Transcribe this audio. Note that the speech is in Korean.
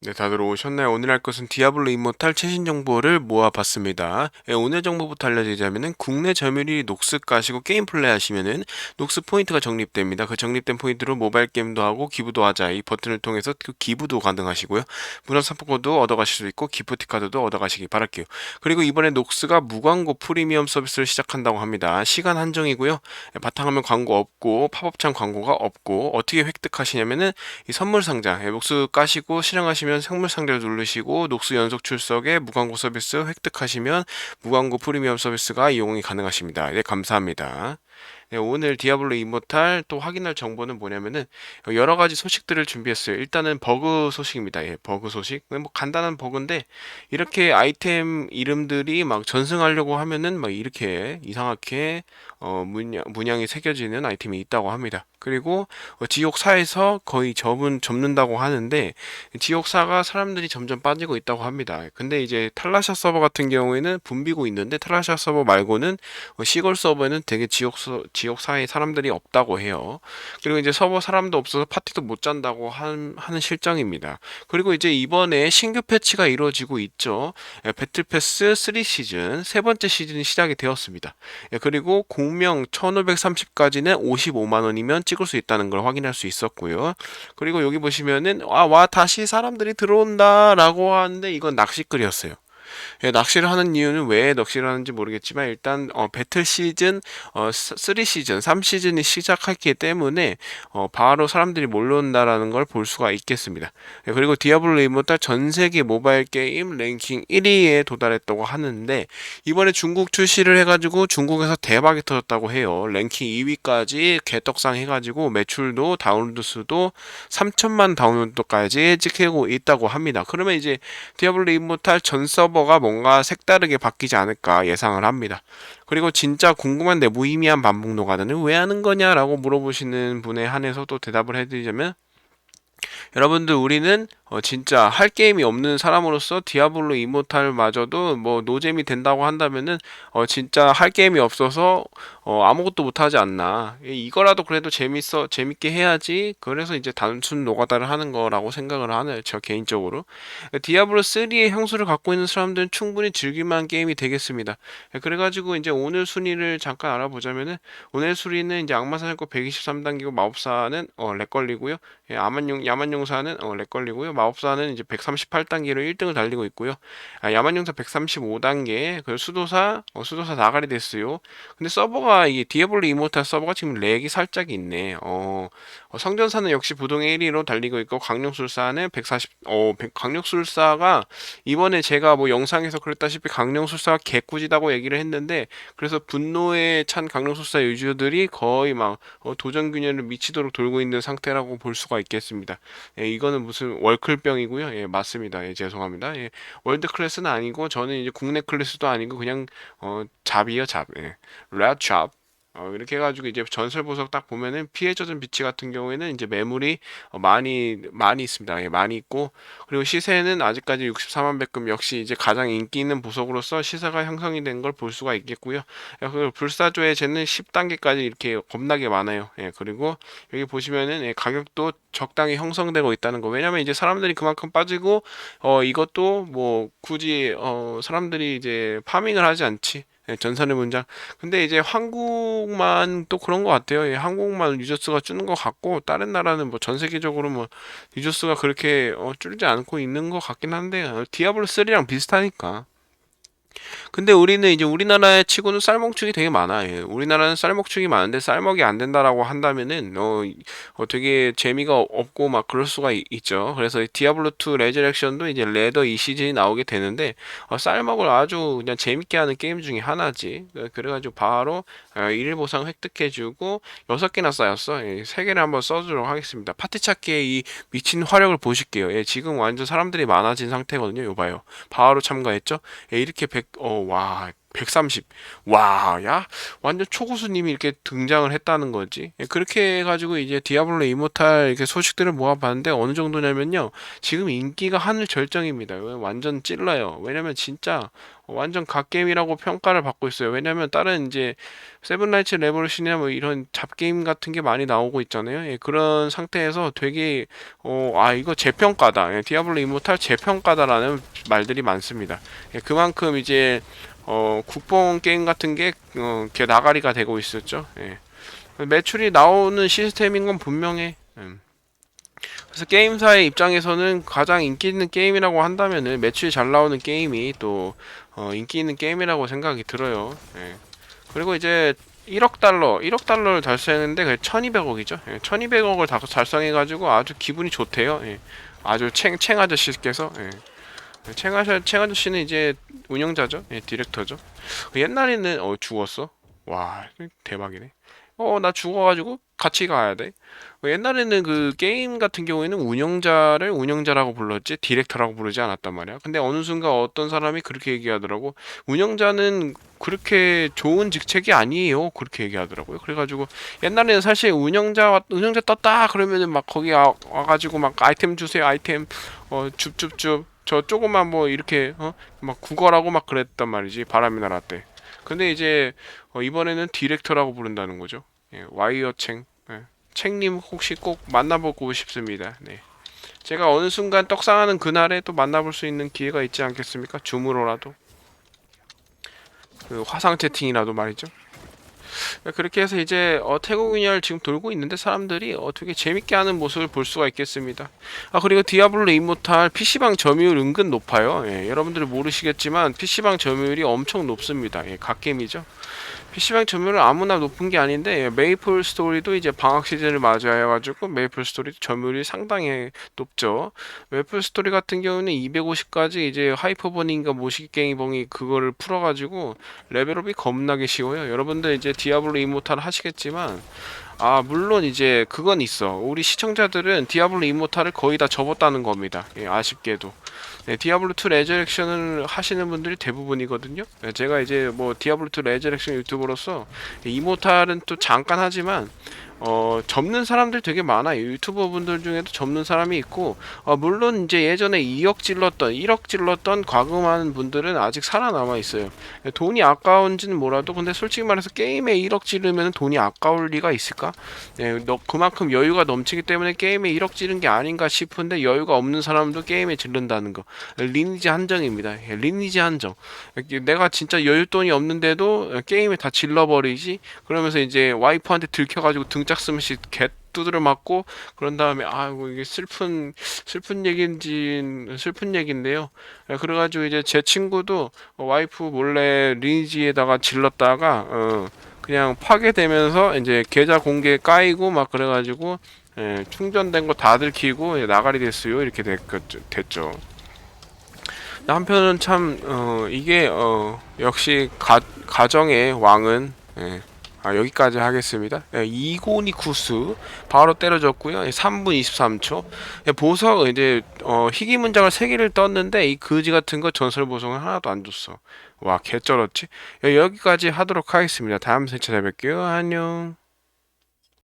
네, 다들 오셨나요? 오늘 할 것은 디아블로 이모탈 최신 정보를 모아봤습니다. 예, 오늘 정보부터 알려드리자면은 국내 점유율이 녹스 까시고 게임 플레이 하시면은 녹스 포인트가 적립됩니다. 그 적립된 포인트로 모바일 게임도 하고 기부도 하자 이 버튼을 통해서 그 기부도 가능하시고요. 문화 상품권도 얻어가실 수 있고 기프티 카드도 얻어가시기 바랄게요. 그리고 이번에 녹스가 무광고 프리미엄 서비스를 시작한다고 합니다. 시간 한정이고요. 예, 바탕화면 광고 없고 팝업창 광고가 없고 어떻게 획득하시냐면은 이 선물 상자 예, 녹스 까시고 실행하시면 생물 상자를 누르시고 녹스 연속 출석에 무광고 서비스 획득하시면 무광고 프리미엄 서비스가 이용이 가능하십니다. 네, 감사합니다. 네, 오늘 디아블로 이모탈 또 확인할 정보는 뭐냐면은 여러 가지 소식들을 준비했어요. 일단은 버그 소식입니다. 예, 버그 소식. 뭐 간단한 버그인데 이렇게 아이템 이름들이 막 전승하려고 하면은 막 이렇게 이상하게 어, 문양, 문양이 새겨지는 아이템이 있다고 합니다. 그리고 어, 지옥사에서 거의 접은 접는다고 하는데 지옥사가 사람들이 점점 빠지고 있다고 합니다. 근데 이제 탈라샤 서버 같은 경우에는 붐비고 있는데 탈라샤 서버 말고는 어, 시골 서버에는 되게 지옥 서, 지옥사에 사람들이 없다고 해요. 그리고 이제 서버 사람도 없어서 파티도 못 잔다고 한, 하는 실정입니다. 그리고 이제 이번에 신규 패치가 이루어지고 있죠. 예, 배틀 패스 3 시즌 세 번째 시즌이 시작이 되었습니다. 예, 그리고 공명 1530까지는 55만 원이면 찍을 수 있다는 걸 확인할 수 있었고요. 그리고 여기 보시면은 아, 와 다시 사람들이 들어온다라고 하는데 이건 낚시글이었어요. 예, 낚시를 하는 이유는 왜 낚시를 하는지 모르겠지만 일단 어, 배틀 시즌 어, 3 시즌, 3 시즌이 시작했기 때문에 어, 바로 사람들이 몰려온다라는 걸 볼 수가 있겠습니다. 예, 그리고 디아블로 이모탈 전 세계 모바일 게임 랭킹 1위에 도달했다고 하는데 이번에 중국 출시를 해가지고 중국에서 대박이 터졌다고 해요. 랭킹 2위까지 개떡상 해가지고 매출도 다운로드 수도 3천만 다운로드까지 찍히고 있다고 합니다. 그러면 이제 디아블로 이모탈 전 서버가 뭔가 색다르게 바뀌지 않을까 예상을 합니다. 그리고 진짜 궁금한데 무의미한 반복 노가다는 왜 하는 거냐라고 물어보시는 분에 한해서 또 대답을 해드리자면 여러분들 우리는 어, 진짜 할 게임이 없는 사람으로서 디아블로 이모탈마저도 뭐 노잼이 된다고 한다면은 어, 진짜 할 게임이 없어서 어, 아무것도 못하지 않나. 이거라도 그래도 재밌어 재밌게 해야지 그래서 이제 단순 노가다를 하는 거라고 생각을 하네요 저 개인적으로. 디아블로 3의 향수를 갖고 있는 사람들은 충분히 즐길만한 게임이 되겠습니다. 그래가지고 이제 오늘 순위를 잠깐 알아보자면은 오늘 순위는 이제 악마사냥꾼 123단계고 마법사는 어, 렉 걸리고요. 예, 야만용사는 어, 렉 걸리고요 마법사는 이제 138단계로 1등을 달리고 있고요. 아, 야만용사 135단계, 그 수도사, 어, 수도사 나가리 됐어요. 근데 서버가 이게 디에블로 이모탈 서버가 지금 렉이 살짝 있네. 어, 어, 성전사는 역시 부동의 1위로 달리고 있고 강령술사는 140, 어, 강령술사가 이번에 제가 뭐 영상에서 그랬다시피 강령술사가 개꾸지다고 얘기를 했는데 그래서 분노에 찬 강령술사 유저들이 거의 막 어, 도전 균열을 미치도록 돌고 있는 상태라고 볼 수가 있겠습니다. 예, 이거는 무슨 월크 월클병이고요. 예, 맞습니다. 예, 죄송합니다. 예, 월드 클래스는 아니고 저는 이제 국내 클래스도 아니고 그냥 어, 잡이요, 잡. 예. 랩 잡. 어, 이렇게 해가지고 이제 전설 보석 딱 보면은 피해 젖은 비치 같은 경우에는 이제 매물이 어, 많이 많이 있습니다. 예, 많이 있고 그리고 시세는 아직까지 64만 백금 역시 이제 가장 인기 있는 보석으로서 시세가 형성이 된 걸 볼 수가 있겠고요. 예, 그리고 불사조의 쟤는 10단계까지 이렇게 겁나게 많아요. 예, 그리고 여기 보시면은 예, 가격도 적당히 형성되고 있다는 거. 왜냐면 이제 사람들이 그만큼 빠지고 어 이것도 뭐 굳이 어 사람들이 이제 파밍을 하지 않지. 예, 전선의 문장. 근데 이제 한국만 또 그런 것 같아요. 예, 한국만 유저수가 줄는 것 같고 다른 나라는 뭐 전 세계적으로 뭐 유저수가 그렇게 어, 줄지 않고 있는 것 같긴 한데 어, 디아블로 3랑 비슷하니까. 근데 우리는 이제 우리나라에 치고는 쌀먹축이 되게 많아. 예. 우리나라는 쌀먹축이 많은데 쌀먹이 안 된다라고 한다면은 어, 어 되게 재미가 없고 막 그럴 수가 있, 죠 그래서 디아블로 2 레저렉션도 이제 레더 이 시즌이 나오게 되는데 어, 쌀먹을 아주 그냥 재밌게 하는 게임 중에 하나지. 어, 그래가지고 바로 어, 1일 보상 획득해주고 6개나 쌓였어. 예, 3개를 한번 써주도록 하겠습니다. 파티 찾기의 이 미친 화력을 보실게요. 예, 지금 완전 사람들이 많아진 상태거든요. 요 봐요. 바로 참가했죠. 예, 이렇게 100, 어, 와, 130. 와, 야, 완전 초고수님이 이렇게 등장을 했다는 거지. 예, 그렇게 해가지고 이제 디아블로 이모탈 이렇게 소식들을 모아봤는데 어느 정도냐면요. 지금 인기가 하늘 절정입니다. 완전 찔러요. 왜냐면 진짜 완전 갓게임이라고 평가를 받고 있어요. 왜냐면 다른 이제 세븐라이츠 레볼루션이나 뭐 이런 잡게임 같은 게 많이 나오고 있잖아요. 예, 그런 상태에서 되게 어, 아 이거 재평가다. 예, 디아블로 이모탈 재평가다라는 말들이 많습니다. 예, 그만큼 이제 어, 국뽕 게임 같은 게 어, 개 나가리가 되고 있었죠. 예. 매출이 나오는 시스템인 건 분명해. 음. 그래서 게임사의 입장에서는 가장 인기 있는 게임이라고 한다면은 매출이 잘 나오는 게임이 또 어, 인기 있는 게임이라고 생각이 들어요. 예. 그리고 이제 1억 달러, 1억 달러를 달성했는데 그게 1200억이죠. 예, 1200억을 다 달성해가지고 아주 기분이 좋대요. 예. 아주 챙, 챙 아저씨께서. 예. 챙, 아저, 챙 아저 씨는 이제 운영자죠. 예, 디렉터죠. 옛날에는 어 죽었어. 와 대박이네. 어 나 죽어가지고 같이 가야 돼. 옛날에는 그 게임 같은 경우에는 운영자를 운영자라고 불렀지 디렉터라고 부르지 않았단 말이야. 근데 어느 순간 어떤 사람이 그렇게 얘기하더라고. 운영자는 그렇게 좋은 직책이 아니에요. 그렇게 얘기하더라고요. 그래가지고 옛날에는 사실 운영자 왔- 운영자 떴다 그러면은 막 거기 와, 와가지고 막 아이템 주세요 아이템 어 줍줍줍 저 조금만 뭐 이렇게 어막 구걸하고 막 그랬단 말이지 바람이 때. 근데 이제 어, 이번에는 디렉터라고 부른다는 거죠. 예, 와이어 챙. 예. 챙님 혹시 꼭 만나보고 싶습니다. 네. 제가 어느 순간 떡상하는 그날에 또 만나볼 수 있는 기회가 있지 않겠습니까? 줌으로라도. 그 화상 채팅이라도 말이죠. 네, 그렇게 해서 이제 어, 태국 인열 지금 돌고 있는데 사람들이 어, 되게 재밌게 하는 모습을 볼 수가 있겠습니다. 아 그리고 디아블로 이모탈 PC방 점유율 은근 높아요. 예, 여러분들이 모르시겠지만 PC방 점유율이 엄청 높습니다. 예, 갓게임이죠. PC방 점유율은 아무나 높은 게 아닌데 예, 메이플 스토리도 이제 방학 시즌을 맞이해 가지고 메이플 스토리 점유율이 상당히 높죠. 메이플 스토리 같은 경우는 250까지 이제 하이퍼버닝과 모시기 게임봉이 그거를 풀어 가지고 레벨업이 겁나게 쉬워요. 여러분들 이제 디아블로 이모탈 하시겠지만 아 물론 이제 그건 있어. 우리 시청자들은 디아블로 이모탈을 거의 다 접었다는 겁니다. 예, 아쉽게도. 네, 디아블로 2 레저렉션을 하시는 분들이 대부분이거든요. 네, 제가 이제 뭐 디아블로 2 레저렉션 유튜버로서 이모탈은 또 잠깐 하지만 어, 접는 사람들 되게 많아요. 유튜버 분들 중에도 접는 사람이 있고, 어, 물론 이제 예전에 2억 찔렀던, 1억 찔렀던 과금하는 분들은 아직 살아남아 있어요. 돈이 아까운지는 몰라도, 근데 솔직히 말해서 게임에 1억 찌르면 돈이 아까울 리가 있을까? 네, 너, 그만큼 여유가 넘치기 때문에 게임에 1억 찌른 게 아닌가 싶은데 여유가 없는 사람도 게임에 지른다는 거. 리니지 한정입니다. 예, 리니지 한정. 내가 진짜 여윳돈이 없는데도 게임에 다 질러버리지? 그러면서 이제 와이프한테 들켜가지고 등짝 스매시 개 두드려 맞고 그런 다음에 아이고 이게 슬픈 슬픈 얘기인지 슬픈 얘기인데요. 예, 그래가지고 이제 제 친구도 와이프 몰래 리니지에다가 질렀다가 어 그냥 파괴되면서 이제 계좌 공개 까이고 막 그래가지고 예, 충전된 거 다 들키고 예, 나가리 됐어요 이렇게 됐, 됐죠. 한편은 참 어, 이게 어, 역시 가, 가정의 왕은 예, 아, 여기까지 하겠습니다. 예, 이고니쿠스 바로 때려줬고요. 예, 3분 23초. 예, 보석 이제 어, 희귀 문장을 3개를 떴는데 이 거지 같은 거 전설 보석은 하나도 안 줬어. 와 개쩔었지. 예, 여기까지 하도록 하겠습니다. 다음 세차 뵙게요. 안녕.